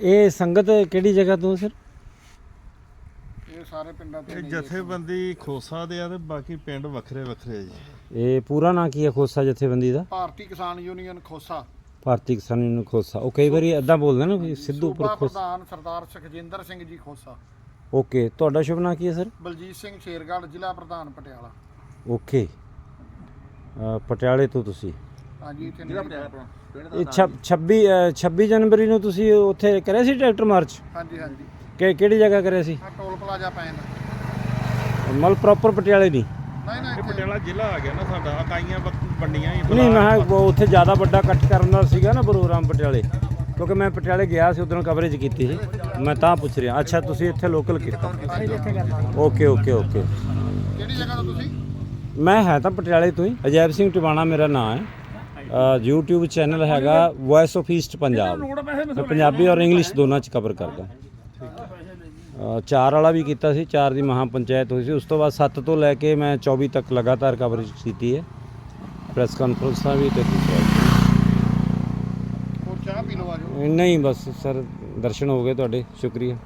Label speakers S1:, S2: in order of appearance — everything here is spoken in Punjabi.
S1: ਇਹ ਸੰਗਤ ਕਿਹੜੀ ਜਗ੍ਹਾ ਤੋਂ ਸਰ?
S2: ਇਹ ਸਾਰੇ ਪਿੰਡਾਂ ਤੋਂ
S3: ਇਹ। ਜਥੇਬੰਦੀ ਖੋਸਾ ਦੇ ਆ ਤੇ ਬਾਕੀ ਪਿੰਡ ਵੱਖਰੇ ਵੱਖਰੇ ਆ ਜੀ।
S1: ਇਹ ਪੂਰਾ ਨਾਂ ਕੀ ਹੈ ਖੋਸਾ ਜਥੇਬੰਦੀ ਦਾ?
S2: ਭਾਰਤੀ ਕਿਸਾਨ ਯੂਨੀਅਨ ਖੋਸਾ।
S1: ਭਾਰਤੀ ਕਿਸਾਨ ਯੂਨੀਅਨ ਖੋਸਾ। ਉਹ ਕਈ ਵਾਰੀ ਇਦਾਂ ਬੋਲਦੇ ਨਾ ਵੀ ਸਿੱਧੂਪੁਰ
S2: ਸੂਬਾ
S1: ਖੋਸਾ।
S2: ਪ੍ਰਧਾਨ ਸਰਦਾਰ ਸੁਖਜਿੰਦਰ ਸਿੰਘ ਜੀ ਖੋਸਾ।
S1: ਓਕੇ ਤੁਹਾਡਾ ਸ਼ੁਭ ਨਾਂ ਕੀ ਹੈ ਸਰ?
S2: ਬਲਜੀਤ ਸਿੰਘ ਸ਼ੇਰਗੜ੍ਹ ਜ਼ਿਲ੍ਹਾ ਪ੍ਰਧਾਨ ਪਟਿਆਲਾ।
S1: ਓਕੇ। ਅ, ਪਟਿਆਲੇ ਤੋਂ ਤੁਸੀਂ।
S2: ਹਾਂਜੀ ਇੱਥੇ
S4: ਜਿਹੜਾ
S2: ਨੇੜੇ-
S4: ਪਟਿਆਲਾ ਆਪਣਾ ਪਿੰਡ
S1: ਇਹ 26 26 ਜਨਵਰੀ ਨੂੰ ਤੁਸੀਂ ਉੱਥੇ ਕਰਿਆ ਸੀ ਟਰੈਕਟਰ ਮਾਰਚ?
S2: ਹਾਂਜੀ ਹਾਂਜੀ।
S1: ਕਿ ਕਿਹੜੀ ਜਗ੍ਹਾ ਕਰਿਆ ਸੀ?
S2: ਆ ਟੋਲ ਪਲਾਜ਼ਾ ਪੈਣ
S1: ਮਲ ਪ੍ਰੋਪਰ ਪਟਿਆਲੇ ਨਹੀਂ
S2: ਨਹੀਂ
S3: ਇਹ
S2: ਇੱਥੇ
S3: ਪਟਿਆਲਾ ਜ਼ਿਲ੍ਹਾ ਆ ਗਿਆ ਨਾ ਸਾਡਾ ਇਕਾਈਆਂ ਵੰਡੀਆਂ ਹੀ
S1: ਨਹੀਂ ਮੈਂ ਕਿਹਾ ਉਹ ਉੱਥੇ ਜ਼ਿਆਦਾ ਵੱਡਾ ਇਕੱਠ ਕਰਨ ਦਾ ਸੀਗਾ ਨਾ ਪ੍ਰੋਗਰਾਮ ਪਟਿਆਲੇ। ਕਿਉਂਕਿ ਮੈਂ ਪਟਿਆਲੇ ਗਿਆ ਸੀ ਉਦੋਂ ਕਵਰੇਜ ਕੀਤੀ ਸੀ। ਮੈਂ ਤਾਂ ਪੁੱਛ ਰਿਹਾ। ਅੱਛਾ ਤੁਸੀਂ ਇੱਥੇ ਲੋਕਲ ਕੀਤਾ। ਓਕੇ ਓਕੇ ਓਕੇ
S2: ਕਿਹੜੀ ਜਗ੍ਹਾ ਤੋਂ ਤੁਸੀਂ?
S1: ਮੈਂ ਹੈ ਤਾਂ ਪਟਿਆਲੇ ਤੋਂ ਹੀ। ਅਜੈਬ ਸਿੰਘ ਟਿਵਾਣਾ ਮੇਰਾ ਨਾਮ ਹੈ। YouTube ਚੈਨਲ ਹੈਗਾ ਵੌਇਸ ਆਫ ਈਸਟ ਪੰਜਾਬ। ਮੈਂ ਪੰਜਾਬੀ ਔਰ ਇੰਗਲਿਸ਼ ਦੋਨਾਂ ਚ ਕਵਰ ਕਰਦਾ। ਅ, ਚਾਰ ਵਾਲਾ ਵੀ ਕੀਤਾ ਸੀ ਚਾਰ ਦੀ ਮਹਾ ਪੰਚਾਇਤ ਹੋਈ ਸੀ। ਉਸ ਤੋਂ ਬਾਅਦ 7 ਤੋਂ ਲੈ ਕੇ ਮੈਂ 24 ਤੱਕ ਲਗਾਤਾਰ ਕਵਰੇਜ ਕੀਤੀ ਹੈ। ਪ੍ਰੈਸ ਕਾਨਫਰੰਸਾਂ ਵੀ ਤੇ ਦੂਸਰਾ
S2: ਹੋਰ ਚਾਹ ਪੀ ਲਓ ਆਜੋ
S1: ਨਹੀਂ ਬਸ ਸਰ ਦਰਸ਼ਨ ਹੋ ਗਏ ਤੁਹਾਡੇ। ਸ਼ੁਕਰੀਆ।